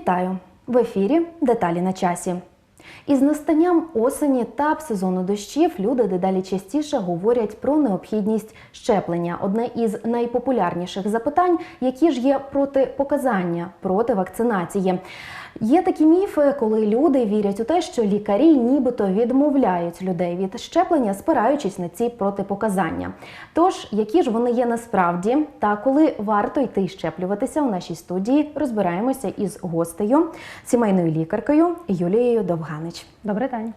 Вітаю! В ефірі Деталі на часі. Із настанням осені та сезону дощів люди дедалі частіше говорять про необхідність щеплення. Одне із найпопулярніших запитань, які ж є протипоказання проти вакцинації. Є такі міфи, коли люди вірять у те, що лікарі нібито відмовляють людей від щеплення, спираючись на ці протипоказання. Тож, які ж вони є насправді, та коли варто йти щеплюватися у нашій студії, розбираємося із гостею, сімейною лікаркою Юлією Довганич. Добрий день.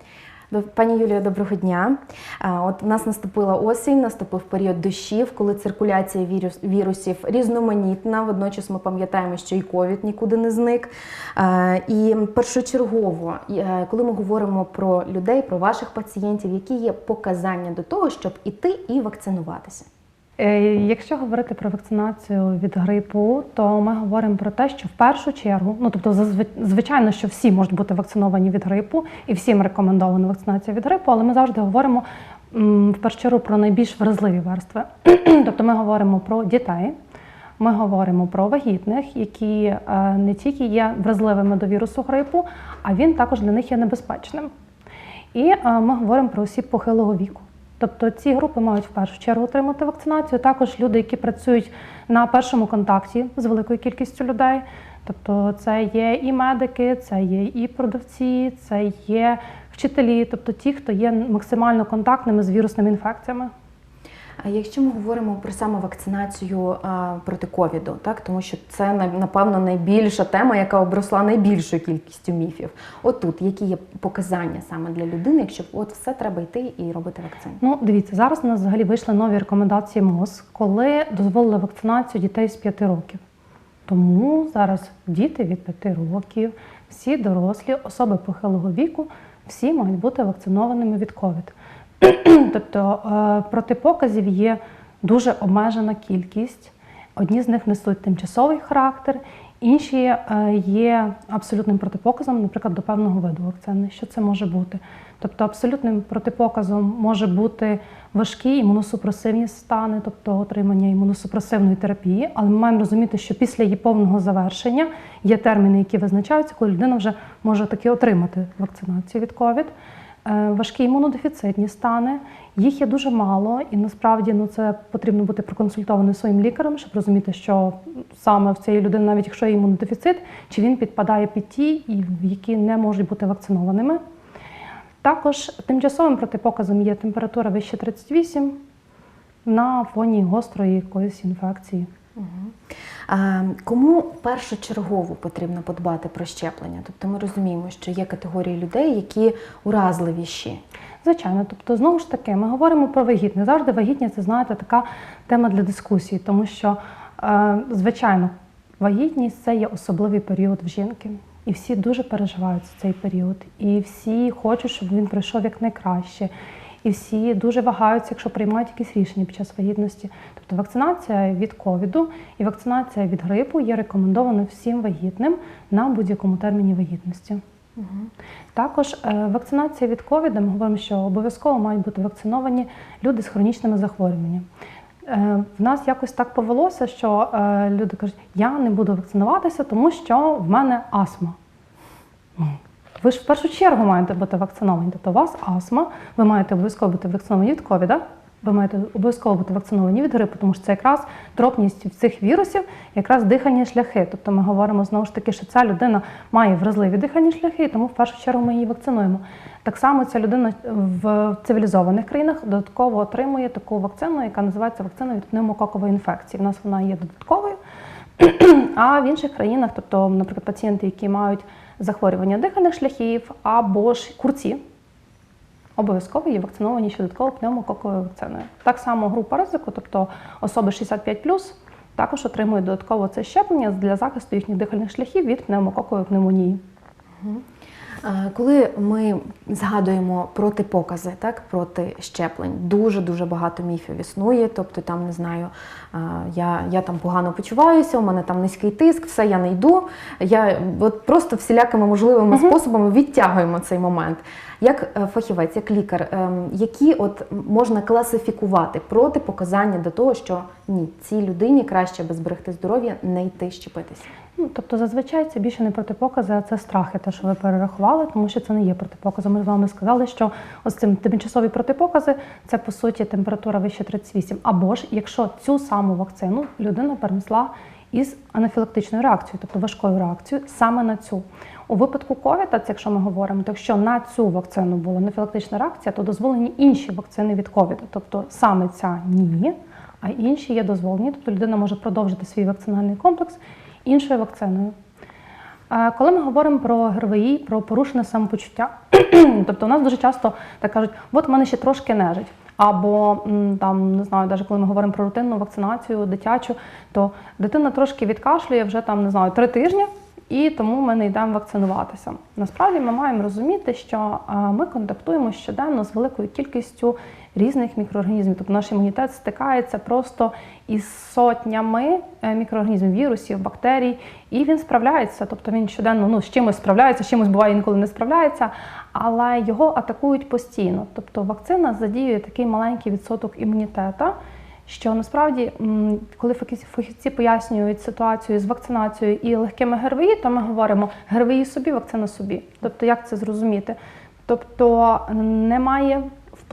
Пані Юлія, доброго дня. От у нас наступила осінь, наступив період дощів, коли циркуляція вірус, вірусів різноманітна. Водночас ми пам'ятаємо, що і ковід нікуди не зник. І першочергово, е, коли ми говоримо про людей, про ваших пацієнтів, які є показання до того, щоб іти і вакцинуватися. Е, Якщо говорити про вакцинацію від грипу, то ми говоримо про те, що в першу чергу, ну тобто, звичайно, що всі можуть бути вакциновані від грипу, і всім рекомендована вакцинація від грипу, але ми завжди говоримо в першу чергу про найбільш вразливі верстви. тобто ми говоримо про дітей. Ми говоримо про вагітних, які е, не тільки є вразливими до вірусу грипу, а він також для них є небезпечним. І е, ми говоримо про осіб похилого віку. Тобто ці групи мають в першу чергу отримати вакцинацію. Також люди, які працюють на першому контакті з великою кількістю людей. Тобто це є і медики, це є і продавці, це є вчителі, тобто ті, хто є максимально контактними з вірусними інфекціями. Якщо ми говоримо про саме вакцинацію проти ковіду, так тому що це напевно найбільша тема, яка обросла найбільшою кількістю міфів. Отут, які є показання саме для людини, якщо от все треба йти і робити вакцину. Ну, дивіться, зараз у нас взагалі вийшли нові рекомендації МОЗ, коли дозволили вакцинацію дітей з 5 років. Тому зараз діти від 5 років, всі дорослі, особи похилого віку, всі мають бути вакцинованими від ковід. Тобто е, протипоказів є дуже обмежена кількість. Одні з них несуть тимчасовий характер, інші е, є абсолютним протипоказом, наприклад, до певного виду вакцини. Що це може бути? Тобто абсолютним протипоказом може бути важкі імуносупресивні стани, тобто отримання імуносупресивної терапії, але ми маємо розуміти, що після її повного завершення є терміни, які визначаються, коли людина вже може таки отримати вакцинацію від ковід. Е, Важкі імунодефіцитні стани, їх є дуже мало, і насправді ну це потрібно бути проконсультованим своїм лікарем, щоб розуміти, що саме в цієї людини, навіть якщо є імунодефіцит, чи він підпадає під ті, які не можуть бути вакцинованими. Також тимчасовим протипоказом є температура вище 38 на фоні гострої якоїсь інфекції. А, кому першочергово потрібно подбати про щеплення? Тобто ми розуміємо, що є категорії людей, які уразливіші. Звичайно, тобто знову ж таки, ми говоримо про вагітність. Завжди вагітність це знаєте така тема для дискусії, тому що, е, звичайно, вагітність це є особливий період в жінки. І всі дуже переживають цей період. І всі хочуть, щоб він пройшов якнайкраще. І всі дуже вагаються, якщо приймають якісь рішення під час вагітності. Тобто вакцинація від ковіду і вакцинація від грипу є рекомендована всім вагітним на будь-якому терміні вагітності. Також е, вакцинація від ковіду, ми говоримо, що обов'язково мають бути вакциновані люди з хронічними захворюваннями. Е, В нас якось так повелося, що е, люди кажуть, я не буду вакцинуватися, тому що в мене астма. Ви ж в першу чергу маєте бути вакциновані. Тобто у вас астма, ви маєте обов'язково бути вакциновані від ковіда, ви маєте обов'язково бути вакциновані від грипу, тому що це якраз тропність цих вірусів, якраз дихальні шляхи. Тобто ми говоримо знову ж таки, що ця людина має вразливі дихальні шляхи, тому в першу чергу ми її вакцинуємо. Так само ця людина в цивілізованих країнах додатково отримує таку вакцину, яка називається вакцина від пневмококової інфекції. У нас вона є додатковою. А в інших країнах, тобто, наприклад, пацієнти, які мають захворювання дихальних шляхів або ж курці, обов'язково є вакциновані ще додатково пневмококовою вакциною. Так само група ризику, тобто особи 65+, також отримують додатково це щеплення для захисту їхніх дихальних шляхів від пневмококової пневмонії. Коли ми згадуємо протипокази, так, проти щеплень, дуже дуже багато міфів існує. Тобто, там не знаю, я, я там погано почуваюся, у мене там низький тиск, все я не йду. Я от просто всілякими можливими способами відтягуємо цей момент. Як е, фахівець, як лікар, ем, які от можна класифікувати протипоказання до того, що ні, цій людині краще без зберегти здоров'я не йти щепитися? Ну, тобто зазвичай це більше не протипокази, а це страхи, те, що ви перерахували, тому що це не є протипоказом. Ми з вами сказали, що ось цим тимчасові протипокази це по суті температура вище 38. Або ж якщо цю саму вакцину людина перенесла із анафілактичною реакцією, тобто важкою реакцією, саме на цю. У випадку ковіда, якщо ми говоримо, то якщо на цю вакцину була анафілактична реакція, то дозволені інші вакцини від ковіду. Тобто саме ця ні, а інші є дозволені. Тобто людина може продовжити свій вакцинальний комплекс іншою вакциною. Коли ми говоримо про ГРВІ, про порушене самопочуття, тобто у нас дуже часто так кажуть, от в мене ще трошки нежить. Або там не знаю, навіть коли ми говоримо про рутинну вакцинацію дитячу, то дитина трошки відкашлює вже там не знаю три тижні, і тому ми не йдемо вакцинуватися. Насправді ми маємо розуміти, що ми контактуємо щоденно з великою кількістю різних мікроорганізмів. Тобто наш імунітет стикається просто із сотнями е, мікроорганізмів, вірусів, бактерій, і він справляється. Тобто він щоденно ну, з чимось справляється, з чимось буває інколи не справляється, але його атакують постійно. Тобто вакцина задіює такий маленький відсоток імунітета. Що насправді, коли фахівці пояснюють ситуацію з вакцинацією і легкими ГРВІ, то ми говоримо ГРВІ собі, вакцина собі. Тобто, як це зрозуміти? Тобто немає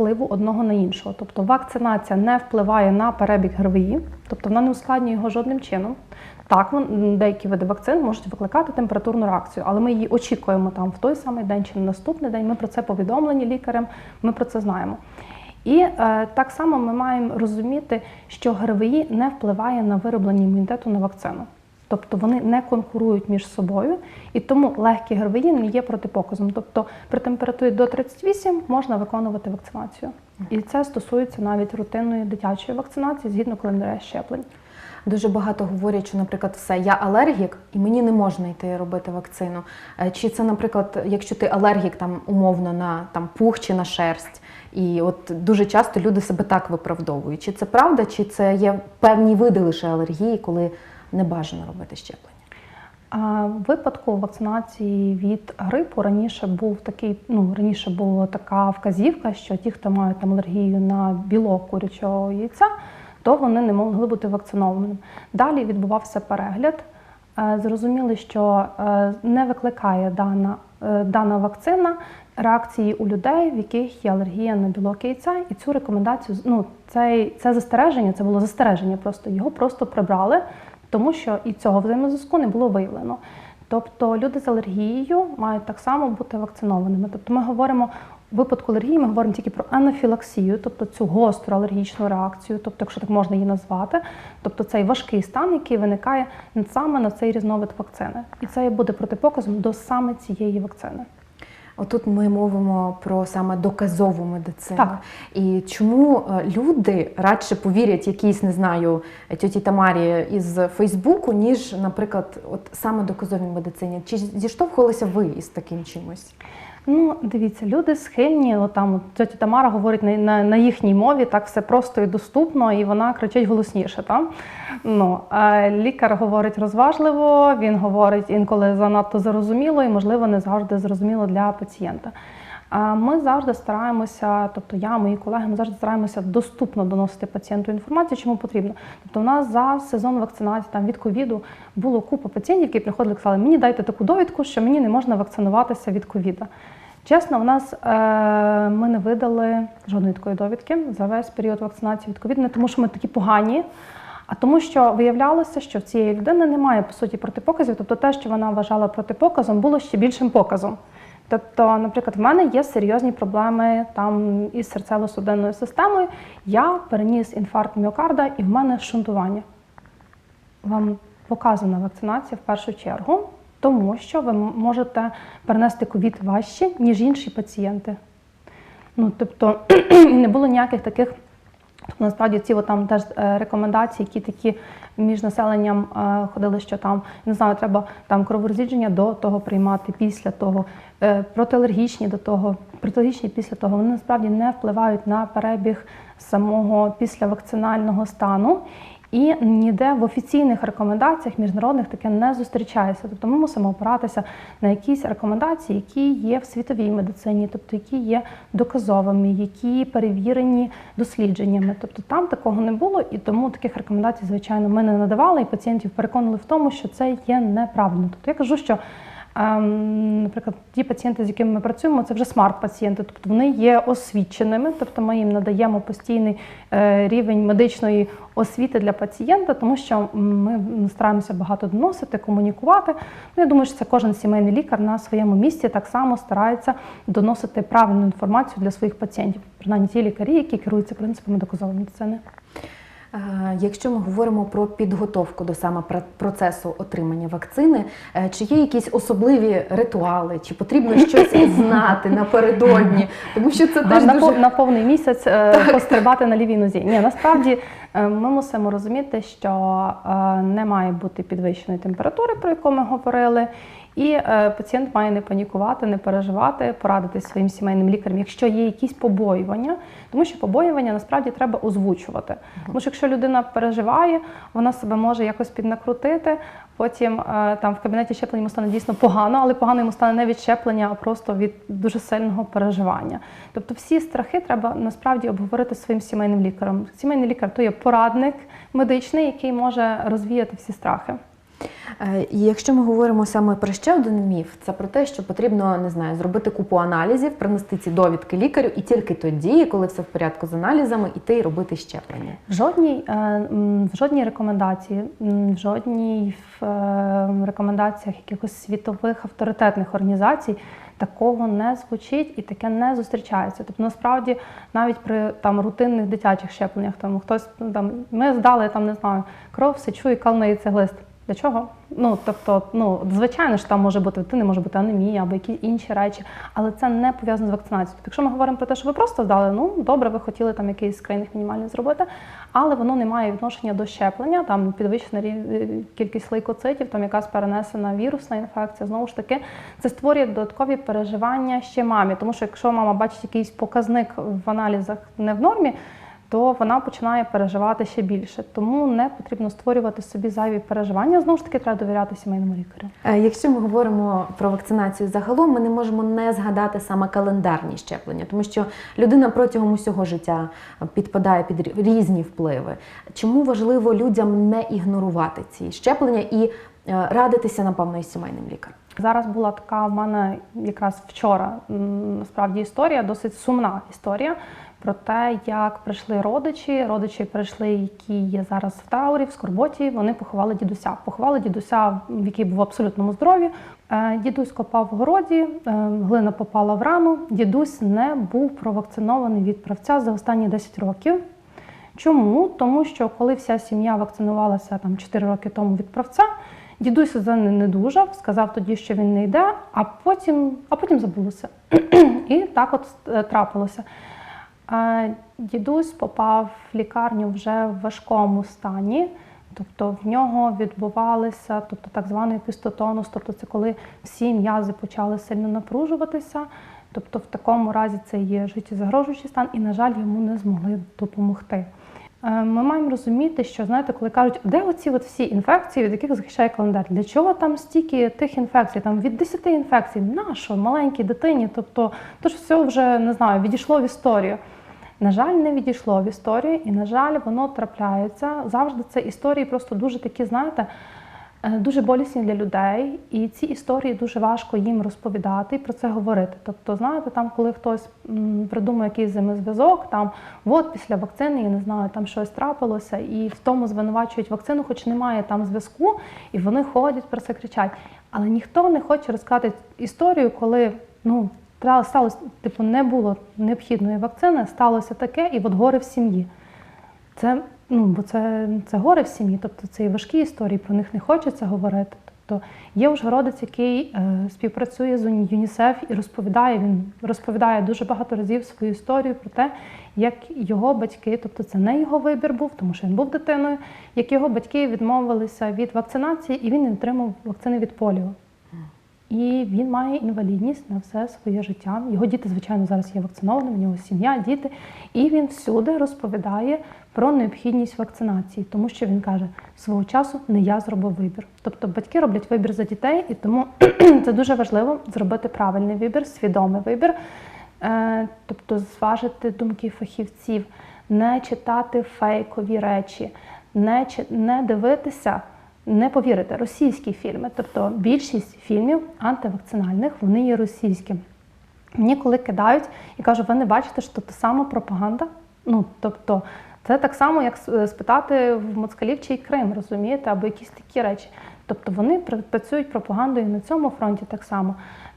впливу одного на іншого. Тобто вакцинація не впливає на перебіг ГРВІ, тобто вона не ускладнює його жодним чином. Так, деякі види вакцин можуть викликати температурну реакцію, але ми її очікуємо там в той самий день чи на наступний день. Ми про це повідомлені лікарем, ми про це знаємо. І е, так само ми маємо розуміти, що ГРВІ не впливає на вироблення імунітету на вакцину. Тобто вони не конкурують між собою, і тому легкі ГРВІ не є протипоказом. Тобто при температурі до 38 можна виконувати вакцинацію. І це стосується навіть рутинної дитячої вакцинації згідно календаря щеплень. Дуже багато говорять, що, наприклад, все, я алергік, і мені не можна йти робити вакцину. Е, Чи це, наприклад, якщо ти алергік там умовно на там пух чи на шерсть, і от дуже часто люди себе так виправдовують. Чи це правда, чи це є певні види лише алергії, коли не бажано робити щеплення? В випадку вакцинації від грипу раніше був такий, ну раніше була така вказівка, що ті, хто мають там алергію на білок курячого яйця, то вони не могли бути вакцинованими. Далі відбувався перегляд. Е, Зрозуміли, що е, не викликає дана, е, дана вакцина реакції у людей, в яких є алергія на білок яйця, і цю рекомендацію, ну цей, це застереження, це було застереження, просто його просто прибрали, тому що і цього взаємозв'язку не було виявлено. Тобто люди з алергією мають так само бути вакцинованими. Тобто ми говоримо у випадку алергії, ми говоримо тільки про анафілаксію, тобто цю гостру алергічну реакцію, тобто, якщо так можна її назвати, тобто цей важкий стан, який виникає саме на цей різновид вакцини. І це буде протипоказом до саме цієї вакцини. Отут ми мовимо про саме доказову медицину. Так. І чому е, люди радше повірять якійсь, не знаю, тьоті Тамарі із Фейсбуку, ніж, наприклад, от саме доказовій медицині? Чи зіштовхувалися ви із таким чимось? Ну, дивіться, люди схильні, от там тетя Тамара говорить на, на, на їхній мові, так все просто і доступно, і вона кричить голосніше. Там? Ну, а лікар говорить розважливо, він говорить інколи занадто зрозуміло і, можливо, не завжди зрозуміло для пацієнта. А ми завжди стараємося, тобто я, мої колеги, ми завжди стараємося доступно доносити пацієнту інформацію, чому потрібно. Тобто, у нас за сезон вакцинації там від ковіду було купа пацієнтів, які приходили і казали, мені дайте таку довідку, що мені не можна вакцинуватися від ковіда. Чесно, у нас е, ми не видали жодної такої довідки за весь період вакцинації від ковіду, не тому, що ми такі погані, а тому, що виявлялося, що в цієї людини немає по суті протипоказів, тобто те, що вона вважала протипоказом, було ще більшим показом. Тобто, наприклад, в мене є серйозні проблеми там із серцево-судинною системою. Я переніс інфаркт міокарда і в мене шунтування. Вам показана вакцинація в першу чергу, тому що ви можете перенести ковід важче, ніж інші пацієнти. Ну, тобто, не було ніяких таких. Тобто, насправді ці там теж е, рекомендації, які такі між населенням е, ходили, що там не знаю, треба там кроворозрідження до того приймати, після того, е, протиалергічні до того, протиалергічні після того. Вони насправді не впливають на перебіг самого післявакцинального стану. І ніде в офіційних рекомендаціях міжнародних таке не зустрічається. Тобто ми мусимо опиратися на якісь рекомендації, які є в світовій медицині, тобто які є доказовими, які перевірені дослідженнями. Тобто там такого не було, і тому таких рекомендацій, звичайно, ми не надавали, і пацієнтів переконали в тому, що це є неправильно. Тобто я кажу, що. Ем, Наприклад, ті пацієнти, з якими ми працюємо, це вже смарт-пацієнти, тобто вони є освіченими, тобто ми їм надаємо постійний е, рівень медичної освіти для пацієнта, тому що ми стараємося багато доносити, комунікувати. Ну, я думаю, що це кожен сімейний лікар на своєму місці так само старається доносити правильну інформацію для своїх пацієнтів, принаймні ті лікарі, які керуються принципами доказової медицини. Е, Якщо ми говоримо про підготовку до саме пр- процесу отримання вакцини, е, чи є якісь особливі ритуали, чи потрібно щось знати напередодні? Тому що це теж на, дуже на повний місяць е, пострибати на лівій нозі. Ні, насправді ми мусимо розуміти, що не має бути підвищеної температури, про яку ми говорили. І е, пацієнт має не панікувати, не переживати, порадитись своїм сімейним лікарем, якщо є якісь побоювання, тому що побоювання насправді треба озвучувати. Тому що якщо людина переживає, вона себе може якось піднакрутити. Потім е, там в кабінеті щеплення йому стане дійсно погано, але погано йому стане не від щеплення, а просто від дуже сильного переживання. Тобто всі страхи треба насправді обговорити зі своїм сімейним лікарем. Сімейний лікар то є порадник медичний, який може розвіяти всі страхи. Е, І якщо ми говоримо саме про ще один міф, це про те, що потрібно не знаю, зробити купу аналізів, принести ці довідки лікарю, і тільки тоді, коли все в порядку з аналізами, іти і робити щеплення. Жодній, е, в жодній рекомендації, в жодній в, е, рекомендаціях якихось світових авторитетних організацій такого не звучить і таке не зустрічається. Тобто, насправді, навіть при там рутинних дитячих щепленнях, там хтось ну, там ми здали там, не знаю, кров, сечу і калний цеглист. Для чого? Ну тобто, ну звичайно ж там може бути дитини, може бути анемія або якісь інші речі, але це не пов'язано з вакцинацією. Тобто, якщо ми говоримо про те, що ви просто здали, ну добре, ви хотіли там якийсь скринінг мінімальний зробити, але воно не має відношення до щеплення, там підвищена рів- кількість лейкоцитів, там якась перенесена вірусна інфекція. Знову ж таки, це створює додаткові переживання ще мамі, тому що якщо мама бачить якийсь показник в аналізах не в нормі. То вона починає переживати ще більше, тому не потрібно створювати собі зайві переживання. Знову ж таки, треба довіряти сімейному лікарю. Е, Якщо ми говоримо про вакцинацію загалом, ми не можемо не згадати саме календарні щеплення, тому що людина протягом усього життя підпадає під різні впливи. Чому важливо людям не ігнорувати ці щеплення і е, радитися, напевно, із сімейним лікарем? Зараз була така в мене якраз вчора насправді історія, досить сумна історія про те, як прийшли родичі. Родичі прийшли, які є зараз в Таурі, в Скорботі. Вони поховали дідуся. Поховали дідуся, який був в абсолютному здоров'ї. Е, Дідусь копав в городі, е, глина попала в рану. Дідусь не був провакцинований від правця за останні 10 років. Чому? Тому що коли вся сім'я вакцинувалася там 4 роки тому від правця, дідусь за не недужав, сказав тоді, що він не йде, а потім, а потім забулося. І так от е, трапилося. Дідусь попав в лікарню вже в важкому стані, тобто в нього відбувалися, тобто так званий пістотонус, тобто це коли всі м'язи почали сильно напружуватися. Тобто в такому разі це є життєзагрожуючий стан, і, на жаль, йому не змогли допомогти. Е, Ми маємо розуміти, що знаєте, коли кажуть, де оці от всі інфекції, від яких захищає календар? Для чого там стільки тих інфекцій? Там від 10 інфекцій, нащо маленькій дитині? Тобто, то ж все вже не знаю, відійшло в історію. На жаль, не відійшло в історію, і на жаль, воно трапляється. Завжди це історії просто дуже такі, знаєте, е, дуже болісні для людей, і ці історії дуже важко їм розповідати і про це говорити. Тобто, знаєте, там, коли хтось придумує якийсь взаємозв'язок, там от після вакцини, я не знаю, там щось трапилося, і в тому звинувачують вакцину, хоч немає там зв'язку, і вони ходять про це кричать. Але ніхто не хоче розказати історію, коли ну. Сталося, типу, не було необхідної вакцини, сталося таке, і от горе в сім'ї. Це, ну, бо це, це горе в сім'ї, тобто це і важкі історії, про них не хочеться говорити. Тобто є Ужгородець, який е, співпрацює з ЮНІСЕФ і розповідає, він розповідає дуже багато разів свою історію про те, як його батьки, тобто це не його вибір був, тому що він був дитиною, як його батьки відмовилися від вакцинації, і він не отримав вакцини від поліо. І він має інвалідність на все своє життя. Його діти, звичайно, зараз є вакцинованими, в нього сім'я, діти. І він всюди розповідає про необхідність вакцинації, тому що він каже, свого часу не я зробив вибір. Тобто батьки роблять вибір за дітей, і тому це дуже важливо зробити правильний вибір, свідомий вибір, Е, тобто зважити думки фахівців, не читати фейкові речі, не, не дивитися, не повірите, російські фільми. Тобто більшість фільмів антивакцинальних вони є російські. Мені коли кидають і кажуть, ви не бачите, що це сама пропаганда. Ну тобто, це так само, як спитати в москалів чий Крим, розумієте, або якісь такі речі. Тобто вони пр- працюють пропагандою на цьому фронті так само.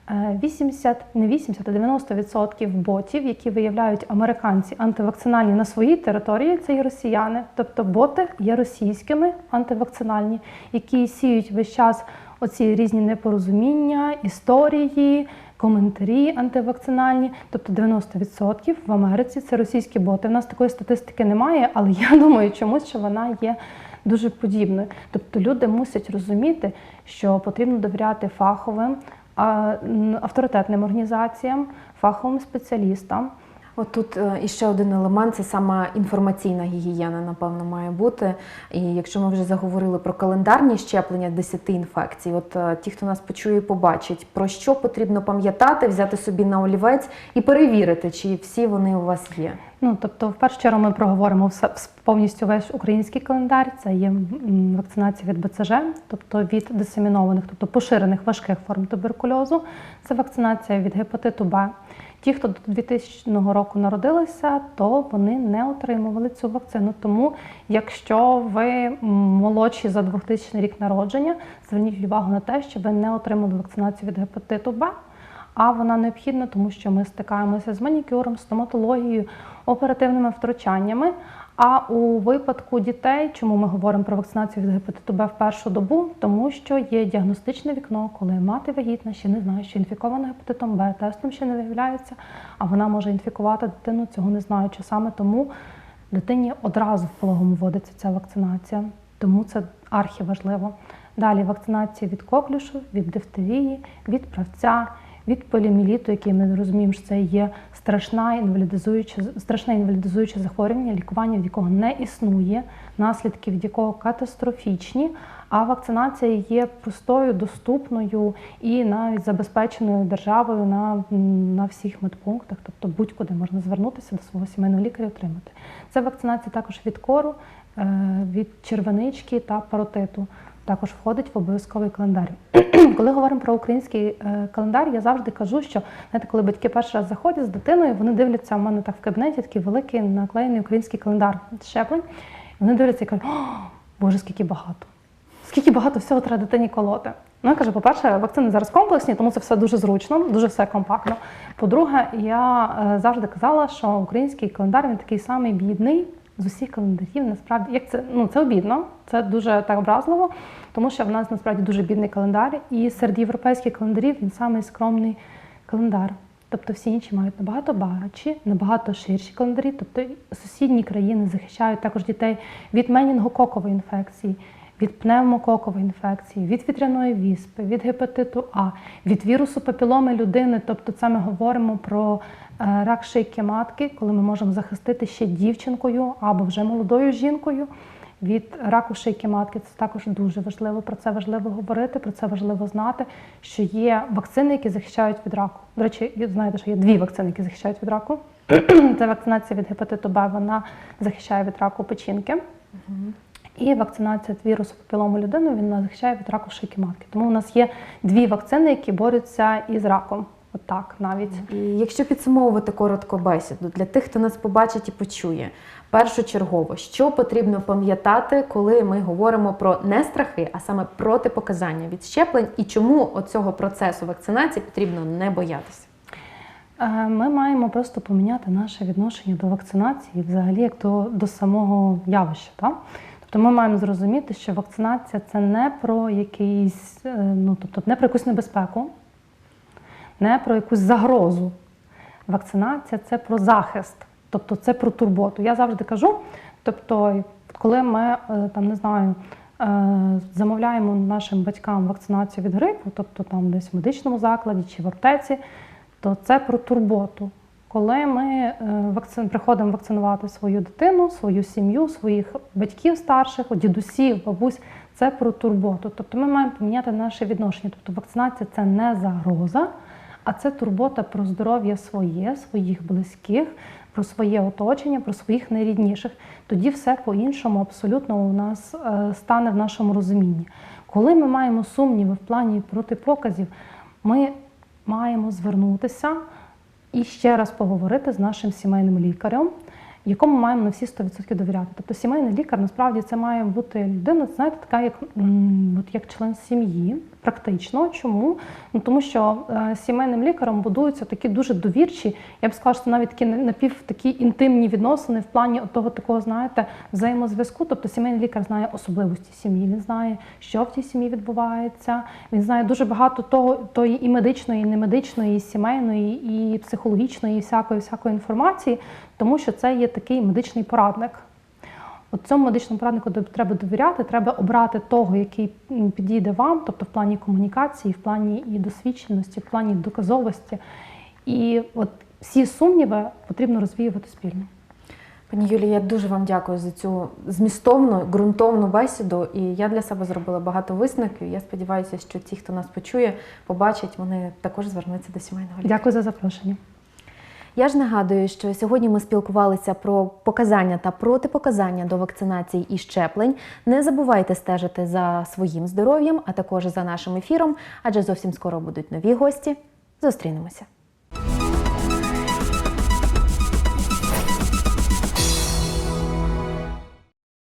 Е, 80, не 80, а 90% ботів, які виявляють американці антивакцинальні на своїй території, це є росіяни. Тобто боти є російськими антивакцинальні, які сіють весь час оці різні непорозуміння, історії, коментарі антивакцинальні. Тобто 90% в Америці це російські боти. У нас такої статистики немає, але я думаю, чомусь що вона є дуже подібною. Тобто люди мусять розуміти, що потрібно довіряти фаховим авторитетним організаціям, фаховим спеціалістам. От тут е, іще один елемент це саме інформаційна гігієна, напевно, має бути. І якщо ми вже заговорили про календарні щеплення 10 інфекцій, от е, ті, хто нас почує побачить, про що потрібно пам'ятати, взяти собі на олівець і перевірити, чи всі вони у вас є. Ну, тобто, в першу чергу ми проговоримо повністю весь український календар. Це є вакцинація від БЦЖ, тобто від дисемінованих, тобто поширених важких форм туберкульозу. Це вакцинація від гепатиту Б. Ті, хто до 2000 року народилися, то вони не отримували цю вакцину. Тому, якщо ви молодші за 2000 рік народження, зверніть увагу на те, що ви не отримали вакцинацію від гепатиту Б. А вона необхідна, тому що ми стикаємося з манікюром, стоматологією, оперативними втручаннями. А у випадку дітей, чому ми говоримо про вакцинацію від гепатиту Б в першу добу? Тому що є діагностичне вікно, коли мати вагітна ще не знає, що інфікована гепатитом Б, тестом ще не виявляється, а вона може інфікувати дитину, цього не знаючи. Саме тому дитині одразу в пологому вводиться ця вакцинація. Тому це архіважливо. Далі вакцинація від коклюшу, від дифтерії, від правця, від поліоміеліту, який ми розуміємо, що це є страшна інвалідизуюче, страшне інвалідизуюче захворювання, лікування від якого не існує, наслідки від якого катастрофічні. А вакцинація є простою, доступною і навіть забезпеченою державою на, на всіх медпунктах, тобто будь-куди можна звернутися до свого сімейного лікаря і отримати. Це вакцинація також від кору, е, від червонички та паротиту. Також входить в обов'язковий календар. Коли говоримо про український е, календар, я завжди кажу, що знаєте, коли батьки перший раз заходять з дитиною, вони дивляться в мене так в кабінеті такий великий наклеєний український календар щеплень. Вони дивляться і кажуть, о, Боже, скільки багато! Скільки багато всього треба дитині колоти. Ну, я кажу, по-перше, вакцини зараз комплексні, тому це все дуже зручно, дуже все компактно. По-друге, я е, завжди казала, що український календар він такий самий бідний з усіх календарів. Насправді, як це ну це обідно, це дуже так образливо, тому що в нас насправді дуже бідний календар, і серед європейських календарів він самий скромний календар. Тобто всі інші мають набагато багатші, набагато ширші календарі. Тобто сусідні країни захищають також дітей від менінгококової інфекції, від пневмококової інфекції, від вітряної віспи, від гепатиту А, від вірусу папіломи людини. Тобто, це ми говоримо про е, рак шийки матки, коли ми можемо захистити ще дівчинкою або вже молодою жінкою. Від раку шийки матки це також дуже важливо. Про це важливо говорити, про це важливо знати, що є вакцини, які захищають від раку. До речі, знаєте, що є дві вакцини, які захищають від раку. Це вакцинація від гепатиту Б, вона захищає від раку печінки. І вакцинація від вірусу папілому людини він нас захищає від раку шийки матки. Тому у нас є дві вакцини, які борються із раком. Отак навіть. І якщо підсумовувати коротко бесіду для тих, хто нас побачить і почує, першочергово, що потрібно пам'ятати, коли ми говоримо про не страхи, а саме протипоказання від щеплень, і чому оцього процесу вакцинації потрібно не боятися? Е, Ми маємо просто поміняти наше відношення до вакцинації, взагалі, як до, до самого явища. Так? Тобто ми маємо зрозуміти, що вакцинація це не про якийсь, е, ну тобто не про якусь небезпеку, не про якусь загрозу. Вакцинація це про захист, тобто це про турботу. Я завжди кажу, тобто, коли ми е, там не знаю. е, замовляємо нашим батькам вакцинацію від грипу, тобто там десь в медичному закладі чи в аптеці, то це про турботу. Коли ми е, приходимо вакцинувати свою дитину, свою сім'ю, своїх батьків старших, дідусів, бабусь, це про турботу. Тобто ми маємо поміняти наше відношення. Тобто вакцинація це не загроза, а це турбота про здоров'я своє, своїх близьких, про своє оточення, про своїх найрідніших. Тоді все по-іншому абсолютно у нас е, стане в нашому розумінні. Коли ми маємо сумніви в плані протипоказів, ми маємо звернутися і ще раз поговорити з нашим сімейним лікарем, якому маємо на всі 100% довіряти. Тобто сімейний лікар насправді це має бути людина, знаєте, така як, от як член сім'ї, практично. Чому? Ну тому що е, сімейним лікарем будуються такі дуже довірчі, я б сказала, що навіть такі напів такі інтимні відносини в плані того такого, знаєте, взаємозв'язку. Тобто сімейний лікар знає особливості сім'ї, він знає, що в тій сім'ї відбувається. Він знає дуже багато того, тої і медичної, і немедичної, і сімейної, і психологічної, і всякої всякої інформації, тому що це є такий медичний порадник. От цьому медичному пораднику треба довіряти, треба обрати того, який підійде вам, тобто в плані комунікації, в плані і досвідченості, в плані доказовості. І от всі сумніви потрібно розвіювати спільно. Пані Юлія, я дуже вам дякую за цю змістовну, ґрунтовну бесіду. І я для себе зробила багато висновків. Я сподіваюся, що ті, хто нас почує, побачать, вони також звернуться до сімейного лікаря. Дякую за запрошення. Я ж нагадую, що сьогодні ми спілкувалися про показання та протипоказання до вакцинацій і щеплень. Не забувайте стежити за своїм здоров'ям, а також за нашим ефіром, адже зовсім скоро будуть нові гості. Зустрінемося.